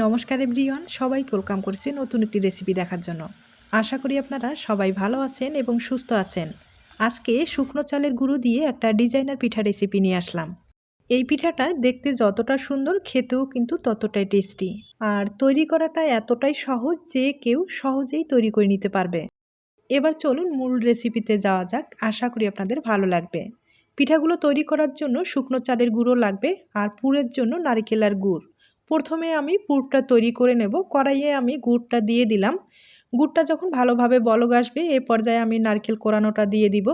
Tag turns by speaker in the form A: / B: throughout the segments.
A: নমস্কার এভরিওয়ান সবাই ওয়েলকাম করছি নতুন একটি রেসিপি দেখার জন্য। আশা করি আপনারা সবাই ভালো আছেন এবং সুস্থ আছেন। আজকে শুকনো চালের গুঁড়ো দিয়ে একটা ডিজাইনার পিঠা রেসিপি নিয়ে আসলাম। এই পিঠাটা দেখতে যতটা সুন্দর, খেতেও কিন্তু ততটাই টেস্টি। আর তৈরি করাটা এতটাই সহজ যে কেউ সহজেই তৈরি করে নিতে পারবে। এবার চলুন মূল রেসিপিতে যাওয়া যাক, আশা করি আপনাদের ভালো লাগবে। পিঠাগুলো তৈরি করার জন্য শুকনো চালের গুঁড়ো লাগবে আর পুরের জন্য নারিকেলার গুড়। প্রথমে আমি পুরটা তৈরি করে নেব। কড়াইয়ে আমি গুড়টা দিয়ে দিলাম। গুড়টা যখন ভালোভাবে বলগ আসবে, এ পর্যায়ে আমি নারকেল কোরানোটা দিয়ে দিব।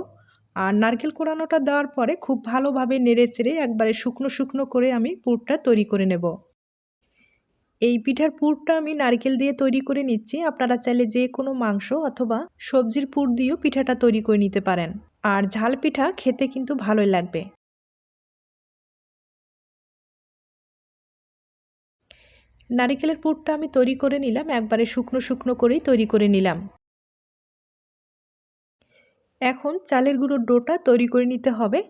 A: আর নারকেল কোরানোটা দেওয়ার পরে খুব ভালোভাবে নেড়ে চেড়ে একবারে শুকনো শুকনো করে আমি পুরটা তৈরি করে নেব। এই পিঠার পুরটা আমি নারকেল দিয়ে তৈরি করে নিচ্ছি। আপনারা চাইলে যে কোনো মাংস অথবা সবজির পুর দিয়েও পিঠাটা তৈরি করে নিতে পারেন। আর ঝাল পিঠা খেতে কিন্তু ভালোই লাগবে। নারিকেলের পুরটা আমি তৈরি করে নিলাম, একবারে শুকনো শুকনো করেই তৈরি করে নিলাম। এখন চালের গুঁড়োর ডোটা তৈরি করে নিতে হবে।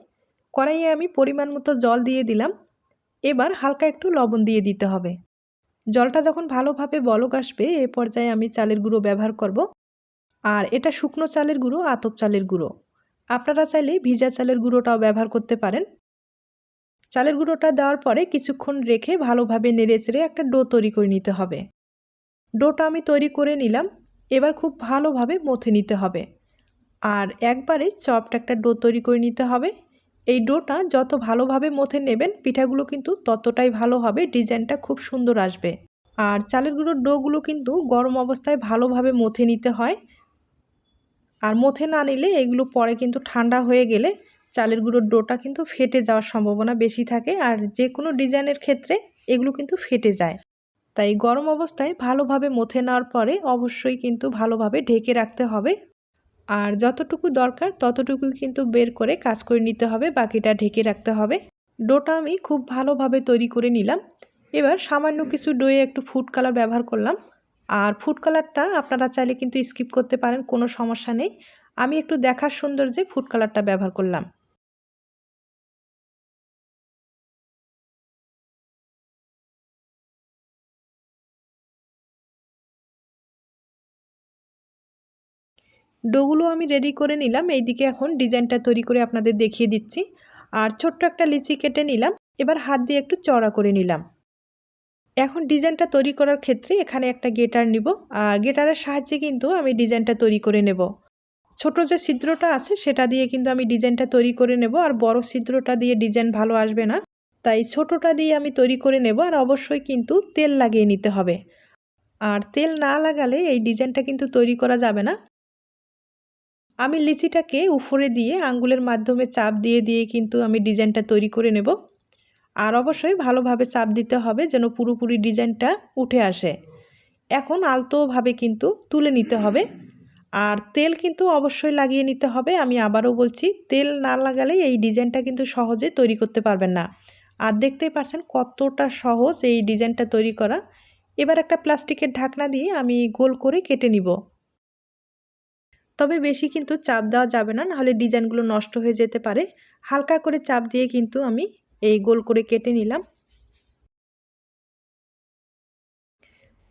A: কড়াইয়ে আমি পরিমাণ মতো জল দিয়ে দিলাম। এবার হালকা একটু লবণ দিয়ে দিতে হবে। জলটা যখন ভালোভাবে বলক আসবে, এ পর্যায়ে আমি চালের গুঁড়ো ব্যবহার করব। আর এটা শুকনো চালের গুঁড়ো, আতপ চালের গুঁড়ো। আপনারা চাইলে ভিজা চালের গুঁড়োটাও ব্যবহার করতে পারেন। চালের গুঁড়োটা দেওয়ার পরে কিছুক্ষণ রেখে ভালোভাবে নেড়ে চেড়ে একটা ডো তৈরি করে নিতে হবে। ডোটা আমি তৈরি করে নিলাম, এবার খুব ভালোভাবে মথে নিতে হবে। আর একবারে চপটা একটা ডো তৈরি করে নিতে হবে। এই ডোটা যত ভালোভাবে মথে নেবেন, পিঠাগুলো কিন্তু ততটাই ভালো হবে, ডিজাইনটা খুব সুন্দর আসবে। আর চালের গুঁড়োর ডোগুলো কিন্তু গরম অবস্থায় ভালোভাবে মথে নিতে হয়। আর মথে না নিলে এগুলো পরে কিন্তু ঠান্ডা হয়ে গেলে চালের গুঁড়োর ডোটা কিন্তু ফেটে যাওয়ার সম্ভাবনা বেশি থাকে আর যে কোনো ডিজাইনের ক্ষেত্রে এগুলো কিন্তু ফেটে যায়। তাই গরম অবস্থায় ভালোভাবে মথে নেওয়ার পরে অবশ্যই কিন্তু ভালোভাবে ঢেকে রাখতে হবে। আর যতটুকু দরকার ততটুকু কিন্তু বের করে কাজ করে নিতে হবে, বাকিটা ঢেকে রাখতে হবে। ডোটা আমি খুব ভালোভাবে তৈরি করে নিলাম। এবার সামান্য কিছু ডোয়ে একটু ফুড কালার ব্যবহার করলাম। আর ফুড কালারটা আপনারা চাইলে কিন্তু স্কিপ করতে পারেন, কোনো সমস্যা নেই। আমি একটু দেখার সৌন্দর্যে ফুড কালারটা ব্যবহার করলাম। ডোগুলো আমি রেডি করে নিলাম। এইদিকে এখন ডিজাইনটা তৈরি করে আপনাদের দেখিয়ে দিচ্ছি। আর ছোট্ট একটা লিচি কেটে নিলাম। এবার হাত দিয়ে একটু চড়া করে নিলাম। এখন ডিজাইনটা তৈরি করার ক্ষেত্রে এখানে একটা গেটার নিব। আর গেটারের সাহায্যে কিন্তু আমি ডিজাইনটা তৈরি করে নেব। ছোট যে ছিদ্রটা আছে, সেটা দিয়ে কিন্তু আমি ডিজাইনটা তৈরি করে নেব। আর বড় ছিদ্রটা দিয়ে ডিজাইন ভালো আসবে না। তাই ছোটটা দিয়ে আমি তৈরি করে নেব। আর অবশ্যই কিন্তু তেল লাগিয়ে নিতে হবে। আর তেল না লাগালে এই ডিজাইনটা কিন্তু তৈরি করা যাবে না। আমি লিচিটাকে উপরে দিয়ে আঙ্গুলের মাধ্যমে চাপ দিয়ে দিয়ে কিন্তু আমি ডিজাইনটা তৈরি করে নেব। আর অবশ্যই ভালোভাবে চাপ দিতে হবে যেন পুরোপুরি ডিজাইনটা উঠে আসে। এখন আলতোভাবে কিন্তু তুলে নিতে হবে। আর তেল কিন্তু অবশ্যই লাগিয়ে নিতে হবে। আমি আবারও বলছি, তেল না লাগালে এই ডিজাইনটা কিন্তু সহজে তৈরি করতে পারবেন না। আর দেখতেই পারছেন কতটা সহজ এই ডিজাইনটা তৈরি করা। এবার একটা প্লাস্টিকের ঢাকনা দিয়ে আমি গোল করে কেটে নিব। তবে বেশি কিন্তু চাপ দেওয়া যাবে না, নাহলে ডিজাইনগুলো নষ্ট হয়ে যেতে পারে। হালকা করে চাপ দিয়ে কিন্তু আমি এই গোল করে কেটে নিলাম।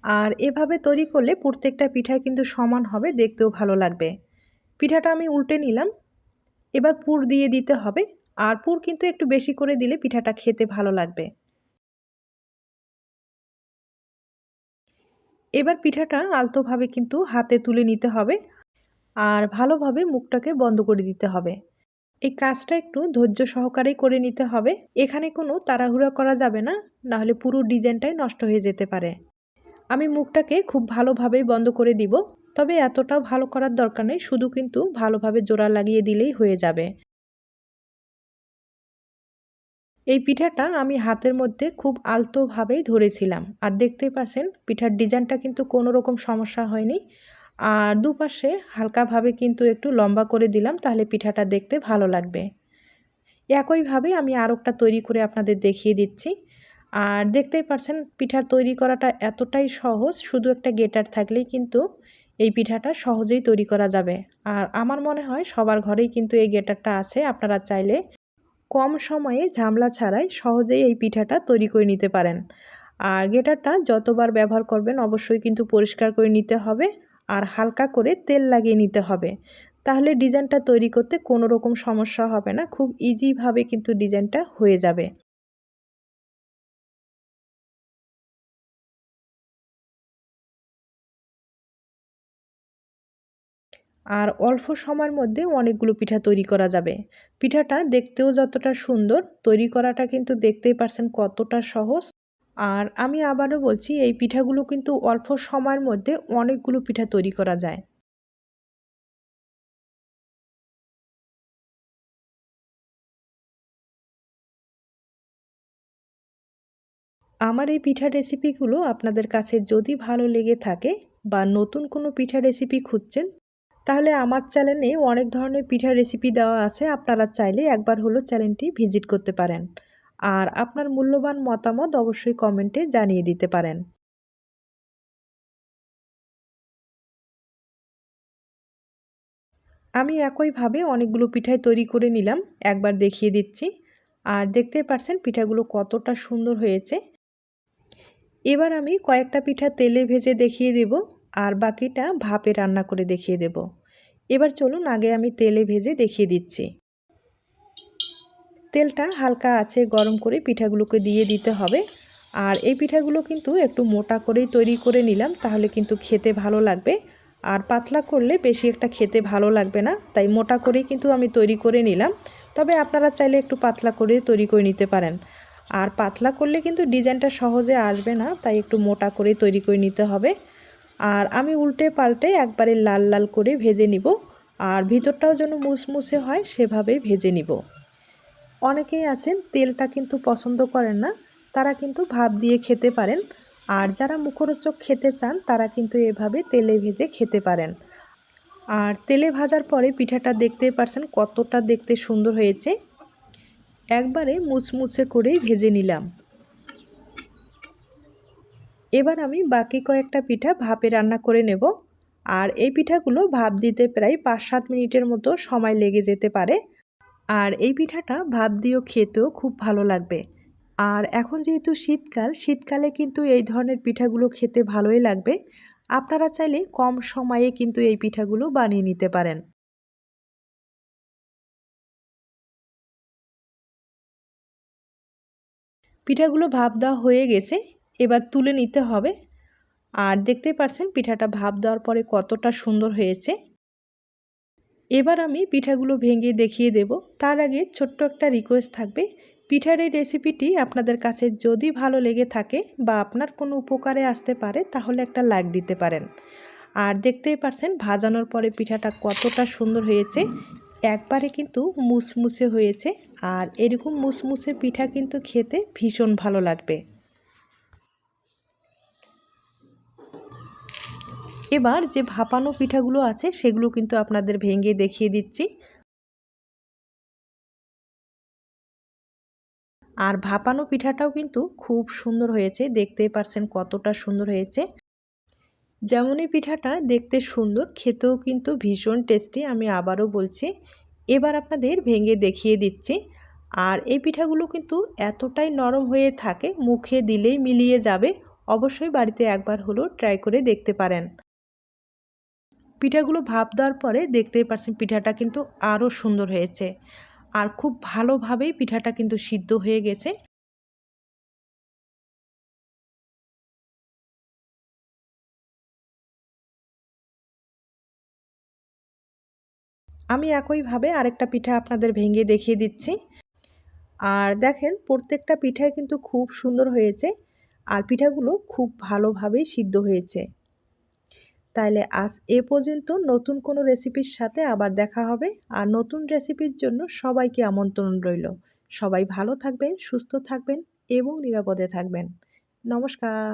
A: আর এভাবে তৈরি করলে প্রত্যেকটা পিঠা কিন্তু সমান হবে, দেখতেও ভালো লাগবে। পিঠাটা আমি উল্টে নিলাম। এবার পুর দিয়ে দিতে হবে। আর পুর কিন্তু একটু বেশি করে দিলে পিঠাটা খেতে ভালো লাগবে। এবার পিঠাটা আলতোভাবে কিন্তু হাতে তুলে নিতে হবে। আর ভালোভাবে মুখটাকে বন্ধ করে দিতে হবে। এই কাজটা একটু ধৈর্য সহকারেই করে নিতে হবে। এখানে কোনো তাড়াহুড়া করা যাবে না, নাহলে পুরো ডিজাইনটাই নষ্ট হয়ে যেতে পারে। আমি মুখটাকে খুব ভালোভাবেই বন্ধ করে দিব, তবে এতটাও ভালো করার দরকার নেই, শুধু কিন্তু ভালোভাবে জোড়া লাগিয়ে দিলেই হয়ে যাবে। এই পিঠাটা আমি হাতের মধ্যে খুব আলতোভাবেই ধরেছিলাম। আর দেখতেই পাচ্ছেন পিঠার ডিজাইনটা কিন্তু কোনো রকম সমস্যা হয়নি। আর দুপাশে হালকাভাবে কিন্তু একটু লম্বা করে দিলাম, তাহলে পিঠাটা দেখতে ভালো লাগবে। একইভাবে আমি আরেকটা তৈরি করে আপনাদের দেখিয়ে দিচ্ছি। আর দেখতেই পারছেন, পিঠার তৈরি করাটা এতটাই সহজ, শুধু একটা গেটার থাকলেই কিন্তু এই পিঠাটা সহজেই তৈরি করা যাবে। আর আমার মনে হয় সবার ঘরেই কিন্তু এই গেটারটা আছে, আপনারা চাইলে কম সময়ে ঝামলা ছাড়াই সহজেই এই পিঠাটা তৈরি করে নিতে পারেন। আর গেটারটা যতবার ব্যবহার করবেন, অবশ্যই কিন্তু পরিষ্কার করে নিতে হবে। আর হালকা করে তেল লাগিয়ে নিতে হবে। তাহলে ডিজাইনটা তৈরি করতে কোনো রকম সমস্যা হবে না, খুব ইজিভাবে কিন্তু ডিজাইনটা হয়ে যাবে। আর অল্প সময়ের মধ্যে অনেকগুলো পিঠা তৈরি করা যাবে। পিঠাটা দেখতেও যতটা সুন্দর, তৈরি করাটা কিন্তু দেখতেই পারছেন কতটা সহজ। আর আমি আবারও বলছি, এই পিঠাগুলো কিন্তু অল্প সময়ের মধ্যে অনেকগুলো পিঠা তৈরি করা যায়। আমার এই পিঠা রেসিপিগুলো আপনাদের কাছে যদি ভালো লেগে থাকে বা নতুন কোনো পিঠা রেসিপি খুঁজছেন, তাহলে আমার চ্যানেলে অনেক ধরনের পিঠা রেসিপি দেওয়া আছে। আপনারা চাইলে একবার হলো চ্যানেলটি ভিজিট করতে পারেন। আর আপনার মূল্যবান মতামত অবশ্যই কমেন্টে জানিয়ে দিতে পারেন। আমি একইভাবে অনেকগুলো পিঠাই তৈরি করে নিলাম, একবার দেখিয়ে দিচ্ছি। আর দেখতে পাচ্ছেন পিঠাগুলো কতটা সুন্দর হয়েছে। এবার আমি কয়েকটা পিঠা তেলে ভেজে দেখিয়ে দেব আর বাকিটা ভাপে রান্না করে দেখিয়ে দেব। এবার চলুন আগে আমি তেলে ভেজে দেখিয়ে দিচ্ছি। তেলটা হালকা আছে, গরম করে পিঠাগুলোকে দিয়ে দিতে হবে। আর এই পিঠাগুলো কিন্তু একটু মোটা করেই তৈরি করে নিলাম, তাহলে কিন্তু খেতে ভালো লাগবে। আর পাতলা করলে বেশি একটা খেতে ভালো লাগবে না, তাই মোটা করেই কিন্তু আমি তৈরি করে নিলাম। তবে আপনারা চাইলে একটু পাতলা করে তৈরি করে নিতে পারেন। আর পাতলা করলে কিন্তু ডিজাইনটা সহজে আসবে না, তাই একটু মোটা করে তৈরি করে নিতে হবে। আর আমি উল্টে পাল্টে একবারে লাল লাল করে ভেজে নিব, আর ভিতরটাও যেন মুসমুসে হয় সেভাবে ভেজে নিব। অনেকেই আছেন, তেলটা কিন্তু পছন্দ করেন না, তারা কিন্তু ভাত দিয়ে খেতে পারেন। আর যারা মুখরোচক খেতে চান, তারা কিন্তু এভাবে তেলে ভেজে খেতে পারেন। আর তেলে ভাজার পরে পিঠাটা দেখতে পারছেন কতটা দেখতে সুন্দর হয়েছে। একবারে মুচমুচে করেই ভেজে নিলাম। এবার আমি বাকি কয়েকটা পিঠা ভাপে রান্না করে নেব। আর এই পিঠাগুলো ভাপ দিতে প্রায় পাঁচ সাত মিনিটের মতো সময় লেগে যেতে পারে। আর এই পিঠাটা ভাব দিয়েও খেতেও খুব ভালো লাগবে। আর এখন যেহেতু শীতকাল, শীতকালে কিন্তু এই ধরনের পিঠাগুলো খেতে ভালোই লাগবে। আপনারা চাইলে কম সময়ে কিন্তু এই পিঠাগুলো বানিয়ে নিতে পারেন। পিঠাগুলো ভাপ দেওয়া হয়ে গেছে, এবার তুলে নিতে হবে। আর দেখতে পাচ্ছেন পিঠাটা ভাপ দেওয়ার পরে কতটা সুন্দর হয়েছে। এবার আমি পিঠাগুলো ভেঙে দেখিয়ে দেব। তার আগে ছোট্ট একটা রিকোয়েস্ট থাকবে। পিঠার এই রেসিপিটি আপনাদের কাছে যদি ভালো লেগে থাকে বা আপনার কোনো উপকারে আসতে পারে, তাহলে একটা লাইক দিতে পারেন। আর দেখতেই পারছেন, ভাজানোর পরে পিঠাটা কতটা সুন্দর হয়েছে। একবারে কিন্তু মুসমুসে হয়েছে। আর এরকম মুসমুসে পিঠা কিন্তু খেতে ভীষণ ভালো লাগবে। এবার যে ভাপানো পিঠাগুলো আছে সেগুলো কিন্তু আপনাদের ভেঙে দেখিয়ে দিচ্ছি। আর ভাপানো পিঠাটাও কিন্তু খুব সুন্দর হয়েছে, দেখতেই পারছেন কতটা সুন্দর হয়েছে। যেমনই পিঠাটা দেখতে সুন্দর, খেতেও কিন্তু ভীষণ টেস্টি, আমি আবারও বলছি। এবার আপনাদের ভেঙে দেখিয়ে দিচ্ছি। আর এই পিঠাগুলো কিন্তু এতটাই নরম হয়ে থাকে, মুখে দিলেই মিলিয়ে যাবে, অবশ্যই বাড়িতে একবার হলো ট্রাই করে দেখতে পারেন। পিঠাগুলো ভাপ দেওয়ার পরে দেখতেই পাচ্ছেন পিঠাটা কিন্তু আরও সুন্দর হয়েছে। আর খুব ভালোভাবেই পিঠাটা কিন্তু সিদ্ধ হয়ে গেছে। আমি একইভাবে আরেকটা পিঠা আপনাদের ভেঙে দেখিয়ে দিচ্ছি। আর দেখেন, প্রত্যেকটা পিঠাই কিন্তু খুব সুন্দর হয়েছে। আর পিঠাগুলো খুব ভালোভাবেই সিদ্ধ হয়েছে। তাইলে আজ এ পর্যন্ত নতুন কোনো রেসিপির সাথে আবার দেখা হবে। আর নতুন রেসিপির জন্য সবাইকে আমন্ত্রণ রইল। সবাই ভালো থাকবেন, সুস্থ থাকবেন এবং নিরাপদে থাকবেন। নমস্কার।